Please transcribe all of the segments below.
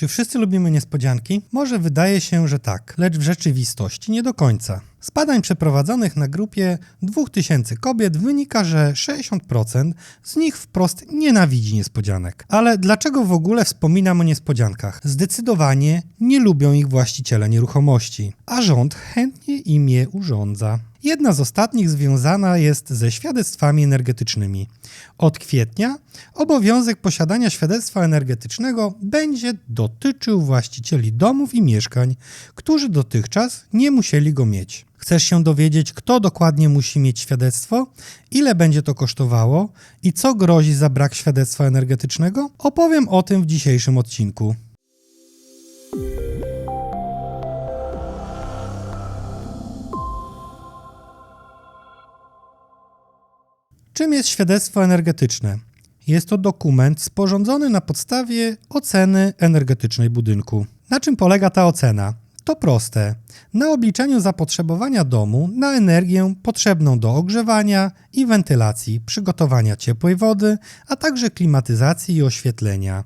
Czy wszyscy lubimy niespodzianki? Może wydaje się, że tak, lecz w rzeczywistości nie do końca. Z badań przeprowadzonych na grupie 2000 kobiet wynika, że 60% z nich wprost nienawidzi niespodzianek. Ale dlaczego w ogóle wspominam o niespodziankach? Zdecydowanie nie lubią ich właściciele nieruchomości, a rząd chętnie im je urządza. Jedna z ostatnich związana jest ze świadectwami energetycznymi. Od kwietnia obowiązek posiadania świadectwa energetycznego będzie dotyczył właścicieli domów i mieszkań, którzy dotychczas nie musieli go mieć. Chcesz się dowiedzieć, kto dokładnie musi mieć świadectwo, ile będzie to kosztowało i co grozi za brak świadectwa energetycznego? Opowiem o tym w dzisiejszym odcinku. Czym jest świadectwo energetyczne? Jest to dokument sporządzony na podstawie oceny energetycznej budynku. Na czym polega ta ocena? To proste. Na obliczeniu zapotrzebowania domu na energię potrzebną do ogrzewania i wentylacji, przygotowania ciepłej wody, a także klimatyzacji i oświetlenia.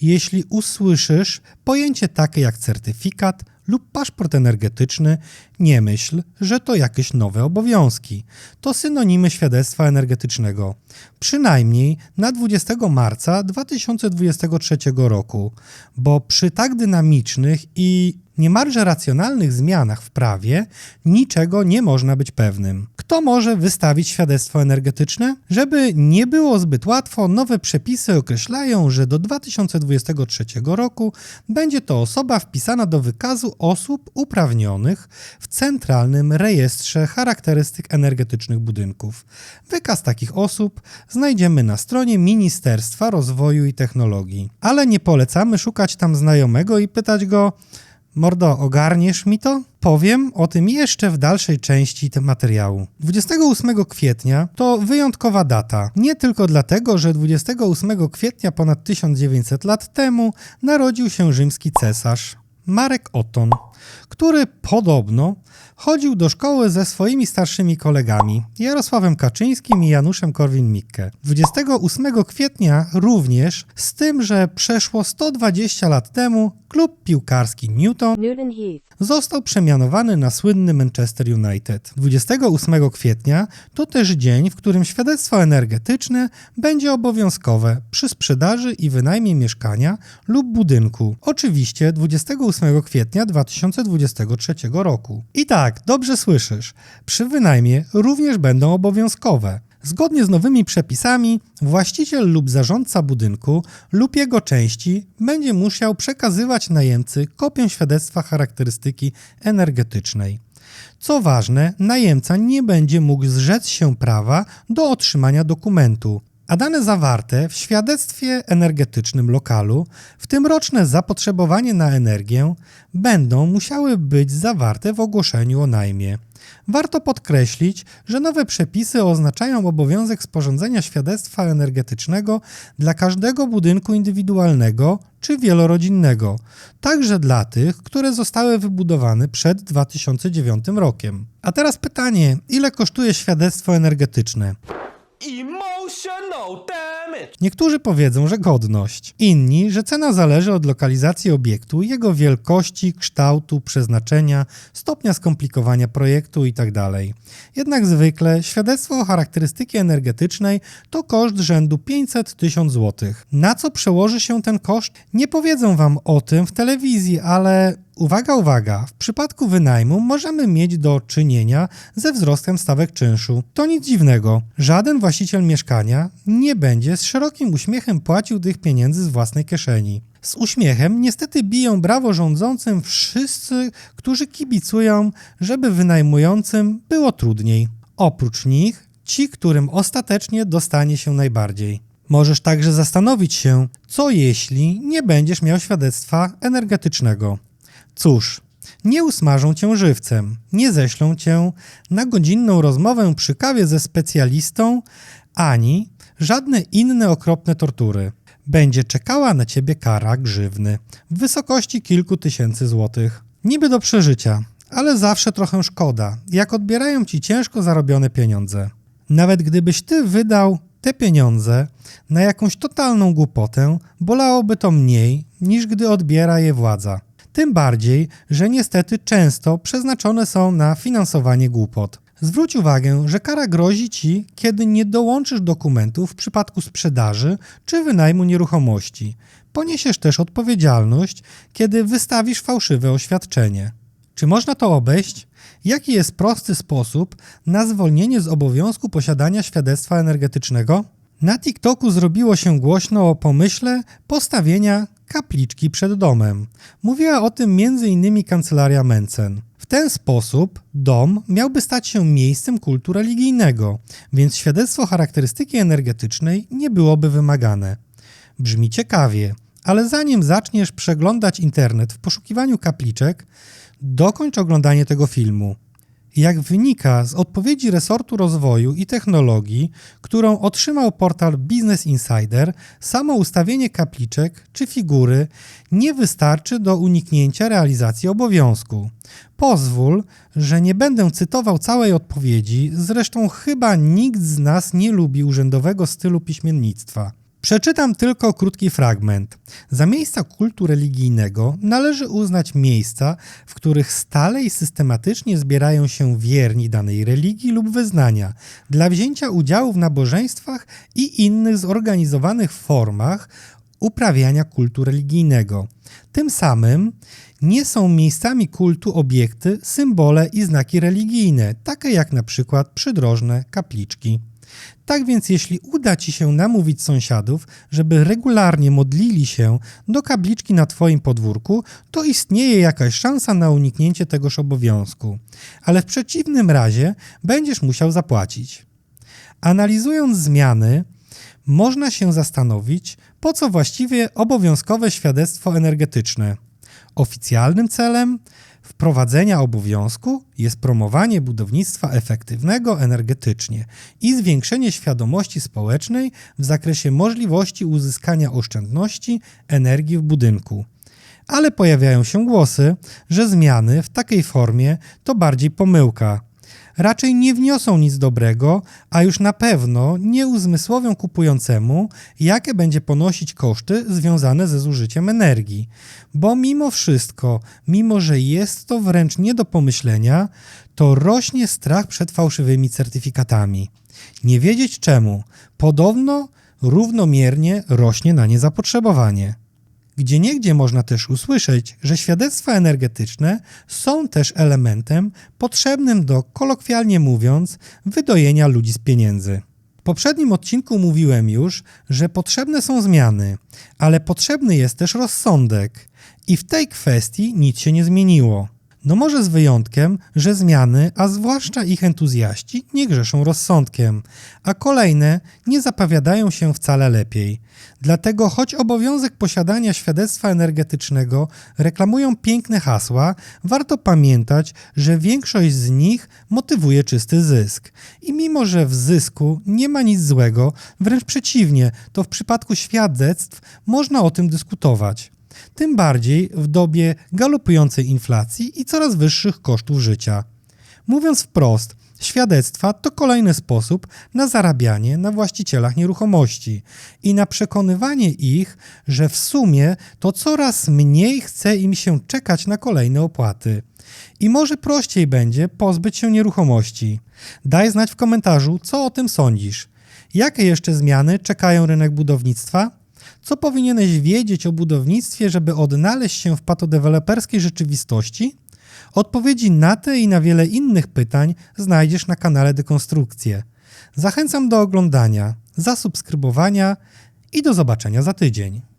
Jeśli usłyszysz pojęcie takie jak certyfikat lub paszport energetyczny, nie myśl, że to jakieś nowe obowiązki. To synonimy świadectwa energetycznego. Przynajmniej na 20 marca 2023 roku, bo przy tak dynamicznych i niemalże racjonalnych zmianach w prawie niczego nie można być pewnym. Kto może wystawić świadectwo energetyczne? Żeby nie było zbyt łatwo, nowe przepisy określają, że do 2023 roku będzie to osoba wpisana do wykazu osób uprawnionych w Centralnym Rejestrze Charakterystyk Energetycznych Budynków. Wykaz takich osób znajdziemy na stronie Ministerstwa Rozwoju i Technologii. Ale nie polecamy szukać tam znajomego i pytać go, Mordo, ogarniesz mi to? Powiem o tym jeszcze w dalszej części tego materiału. 28 kwietnia to wyjątkowa data. Nie tylko dlatego, że 28 kwietnia ponad 1900 lat temu narodził się rzymski cesarz Marek Oton, który podobno chodził do szkoły ze swoimi starszymi kolegami Jarosławem Kaczyńskim i Januszem Korwin-Mikke. 28 kwietnia również z tym, że przeszło 120 lat temu klub piłkarski Newton Newton został przemianowany na słynny Manchester United. 28 kwietnia to też dzień, w którym świadectwo energetyczne będzie obowiązkowe przy sprzedaży i wynajmie mieszkania lub budynku. Oczywiście 28 kwietnia 2023 roku. I tak, dobrze słyszysz, przy wynajmie również będą obowiązkowe. Zgodnie z nowymi przepisami, właściciel lub zarządca budynku lub jego części będzie musiał przekazywać najemcy kopię świadectwa charakterystyki energetycznej. Co ważne, najemca nie będzie mógł zrzec się prawa do otrzymania dokumentu, a dane zawarte w świadectwie energetycznym lokalu, w tym roczne zapotrzebowanie na energię, będą musiały być zawarte w ogłoszeniu o najmie. Warto podkreślić, że nowe przepisy oznaczają obowiązek sporządzenia świadectwa energetycznego dla każdego budynku indywidualnego czy wielorodzinnego, także dla tych, które zostały wybudowane przed 2009 rokiem. A teraz pytanie, ile kosztuje świadectwo energetyczne? Emotional damage! Niektórzy powiedzą, że godność, inni, że cena zależy od lokalizacji obiektu, jego wielkości, kształtu, przeznaczenia, stopnia skomplikowania projektu itd. Jednak zwykle świadectwo charakterystyki energetycznej to koszt rzędu 500 tysiąc złotych. Na co przełoży się ten koszt? Nie powiedzą Wam o tym w telewizji, ale Uwaga, uwaga, w przypadku wynajmu możemy mieć do czynienia ze wzrostem stawek czynszu. To nic dziwnego. Żaden właściciel mieszkania nie będzie z szerokim uśmiechem płacił tych pieniędzy z własnej kieszeni. Z uśmiechem niestety biją brawo rządzącym wszyscy, którzy kibicują, żeby wynajmującym było trudniej. Oprócz nich ci, którym ostatecznie dostanie się najbardziej. Możesz także zastanowić się, co jeśli nie będziesz miał świadectwa energetycznego. Cóż, nie usmażą cię żywcem, nie ześlą cię na godzinną rozmowę przy kawie ze specjalistą, ani żadne inne okropne tortury. Będzie czekała na ciebie kara grzywny w wysokości kilku tysięcy złotych. Niby do przeżycia, ale zawsze trochę szkoda, jak odbierają ci ciężko zarobione pieniądze. Nawet gdybyś ty wydał Te pieniądze na jakąś totalną głupotę bolałoby to mniej niż gdy odbiera je władza. Tym bardziej, że niestety często przeznaczone są na finansowanie głupot. Zwróć uwagę, że kara grozi ci, kiedy nie dołączysz dokumentów w przypadku sprzedaży czy wynajmu nieruchomości. Poniesiesz też odpowiedzialność, kiedy wystawisz fałszywe oświadczenie. Czy można to obejść? Jaki jest prosty sposób na zwolnienie z obowiązku posiadania świadectwa energetycznego? Na TikToku zrobiło się głośno o pomyśle postawienia kapliczki przed domem. Mówiła o tym m.in. kancelaria Mencen. W ten sposób dom miałby stać się miejscem kultu religijnego, więc świadectwo charakterystyki energetycznej nie byłoby wymagane. Brzmi ciekawie, ale zanim zaczniesz przeglądać internet w poszukiwaniu kapliczek, dokończ oglądanie tego filmu. Jak wynika z odpowiedzi resortu rozwoju i technologii, którą otrzymał portal Business Insider, samo ustawienie kapliczek czy figury nie wystarczy do uniknięcia realizacji obowiązku. Pozwól, że nie będę cytował całej odpowiedzi, zresztą chyba nikt z nas nie lubi urzędowego stylu piśmiennictwa. Przeczytam tylko krótki fragment. Za miejsca kultu religijnego należy uznać miejsca, w których stale i systematycznie zbierają się wierni danej religii lub wyznania dla wzięcia udziału w nabożeństwach i innych zorganizowanych formach uprawiania kultu religijnego. Tym samym nie są miejscami kultu obiekty, symbole i znaki religijne, takie jak na przykład przydrożne kapliczki. Tak więc, jeśli uda ci się namówić sąsiadów, żeby regularnie modlili się do kabliczki na twoim podwórku, to istnieje jakaś szansa na uniknięcie tegoż obowiązku. Ale w przeciwnym razie będziesz musiał zapłacić. Analizując zmiany, można się zastanowić, po co właściwie obowiązkowe świadectwo energetyczne. Oficjalnym celem wprowadzenia obowiązku jest promowanie budownictwa efektywnego energetycznie i zwiększenie świadomości społecznej w zakresie możliwości uzyskania oszczędności energii w budynku. Ale pojawiają się głosy, że zmiany w takiej formie to bardziej pomyłka raczej nie wniosą nic dobrego, a już na pewno nie uzmysłowią kupującemu, jakie będzie ponosić koszty związane ze zużyciem energii. Bo mimo wszystko, mimo że jest to wręcz nie do pomyślenia, to rośnie strach przed fałszywymi certyfikatami. Nie wiedzieć czemu. Podobno równomiernie rośnie na nie zapotrzebowanie. Gdzie niegdzie można też usłyszeć, że świadectwa energetyczne są też elementem potrzebnym do, kolokwialnie mówiąc, wydojenia ludzi z pieniędzy. W poprzednim odcinku mówiłem już, że potrzebne są zmiany, ale potrzebny jest też rozsądek. I w tej kwestii nic się nie zmieniło. No może z wyjątkiem, że zmiany, a zwłaszcza ich entuzjaści, nie grzeszą rozsądkiem, a kolejne nie zapowiadają się wcale lepiej. Dlatego choć obowiązek posiadania świadectwa energetycznego reklamują piękne hasła, warto pamiętać, że większość z nich motywuje czysty zysk. I mimo, że w zysku nie ma nic złego, wręcz przeciwnie, to w przypadku świadectw można o tym dyskutować tym bardziej w dobie galopującej inflacji i coraz wyższych kosztów życia. Mówiąc wprost, świadectwa to kolejny sposób na zarabianie na właścicielach nieruchomości i na przekonywanie ich, że w sumie to coraz mniej chce im się czekać na kolejne opłaty. I może prościej będzie pozbyć się nieruchomości. Daj znać w komentarzu, co o tym sądzisz. Jakie jeszcze zmiany czekają rynek budownictwa? Co powinieneś wiedzieć o budownictwie, żeby odnaleźć się w patodeweloperskiej rzeczywistości? Odpowiedzi na te i na wiele innych pytań znajdziesz na kanale Dekonstrukcje. Zachęcam do oglądania, zasubskrybowania i do zobaczenia za tydzień.